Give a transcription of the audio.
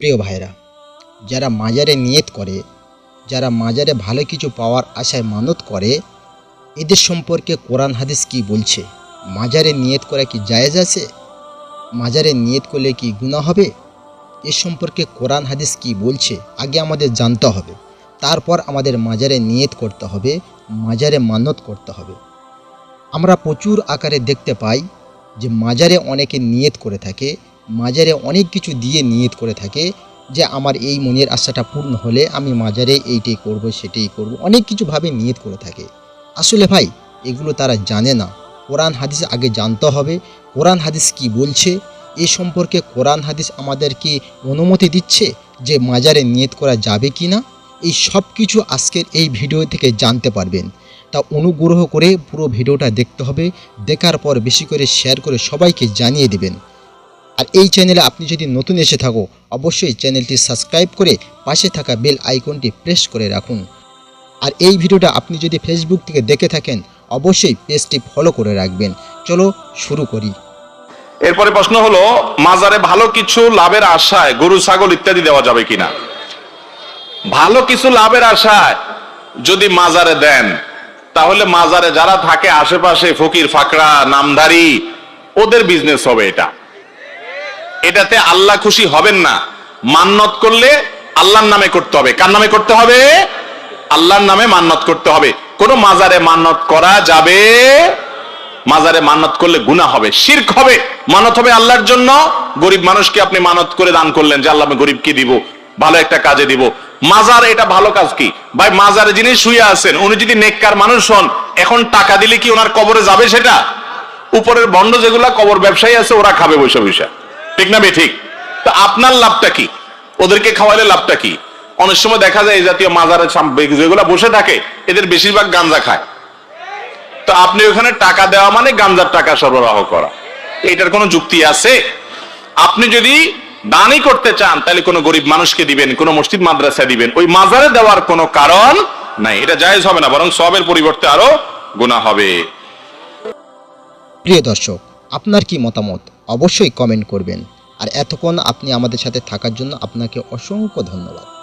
প্রিয় ভাইরা যারা মাজারে নিয়ত করে, যারা মাজারে ভালো কিছু পাওয়ার আশায় মানত করে, এদের সম্পর্কে কোরআন হাদিস কি বলছে? মাজারে নিয়ত করা কি জায়েজ আছে? মাজারে নিয়ত করলে কি গুনাহ হবে? এ সম্পর্কে কোরআন হাদিস কি বলছে? আগে আমাদের জানতে হবে। তারপর আমাদের মাজারে নিয়ত করতে হবে, মাজারে মানত করতে হবে। আমরা প্রচুর আকারে দেখতে পাই যে মাজারে অনেকে নিয়ত করে থাকে মাজারে অনেক কিছু দিয়ে নিয়ত করে থাকে যে আমার এই মনের আশাটা পূর্ণ হলে আমি মাজারে এইটাই করব, সেটাই করব। অনেক কিছুভাবে নিয়ত করে থাকে। আসলে ভাই, এগুলো তারা জানে না। কোরআন হাদিস আগে জানতে হবে। কোরআন হাদিস কি বলছে? এ সম্পর্কে কোরআন হাদিস আমাদেরকে অনুমতি দিচ্ছে যে মাজারে নিয়ত করা যাবে কি না এই সব কিছু আজকের এই ভিডিও থেকে জানতে পারবেন। তা অনুগ্রহ করে পুরো ভিডিওটা দেখতে হবে। দেখার পর বেশি করে শেয়ার করে সবাইকে জানিয়ে দিবেন। আর এই চ্যানেলে আপনি যদি নতুন এসে থাকো, অবশ্যই চ্যানেলটি সাবস্ক্রাইব করে পাশে থাকা বেল আইকনটি প্রেস করে রাখুন। আর এই ভিডিওটা আপনি যদি ফেসবুক থেকে দেখে থাকেন, অবশ্যই পেজটি ফলো করে রাখবেন। চলো শুরু করি। এরপরে প্রশ্ন হলো, মাজারে ভালো কিছু লাভের আশায় গরু, ছাগল ইত্যাদি দেওয়া যাবে কিনা? ভালো কিছু লাভের আশায় যদি মাজারে দেন, তাহলে মাজারে যারা থাকে, আশেপাশে ফকির, ফাকরা, নামধারী, ওদের বিজনেস হবে এটা। এটাতে আল্লাহ খুশি হবেন না। মান্নত করলে আল্লাহর নামে করতে হবে। কার নামে করতে হবে? আল্লাহর নামে মান্নত করতে হবে। কোন মাজারে মান্নত করা যাবে? মাজারে মানত করলে গুনাহ হবে, শিরক হবে। মানত হবে আল্লাহর জন্য। গরিব মানুষকে আপনি মানত করে দান করলেন যে, আল্লাহ, আমি গরিবকে দিব, ভালো একটা কাজে দিব। মাজার, এটা ভালো কাজ কি? ভাই, মাজারে যিনি শুয়ে আছেন, উনি যদি নেককার মানুষ হন, এখন টাকা দিলে কি ওনার কবরে যাবে সেটা? উপরের বন্ড যেগুলা কবর ব্যবসায়ী আছে, ওরা খাবে বৈশা বৈশা ঠিক না বে, ঠিক? তো আপনার লাভটা কি? ওদেরকে খাওয়াইলে লাভটা কি? অনেক সময় দেখা যায় এই জাতীয় মাজারে যেগুলা বসে থাকে, এদের বেশিরভাগ গাঞ্জা খায়। তো আপনি ওখানে টাকা দেওয়া মানে গাঞ্জার টাকা সরবরাহ করা। এটার কোনো যুক্তি আছে? আপনি যদি দানই করতে চান, তাহলে কোনো গরিব মানুষকে দিবেন, কোনো মসজিদ মাদ্রাসা দিবেন। ওই মাজারে দেওয়ার কোনো কারণ নাই। এটা জায়েজ হবে না, বরং সবের পরিবর্তে আরও গুণা হবে। প্রিয় দর্শক, আপনার কি মতামত? অবশ্যই কমেন্ট করবেন। আর এতক্ষণ আপনি আমাদের সাথে থাকার জন্য আপনাকে অসংখ্য ধন্যবাদ।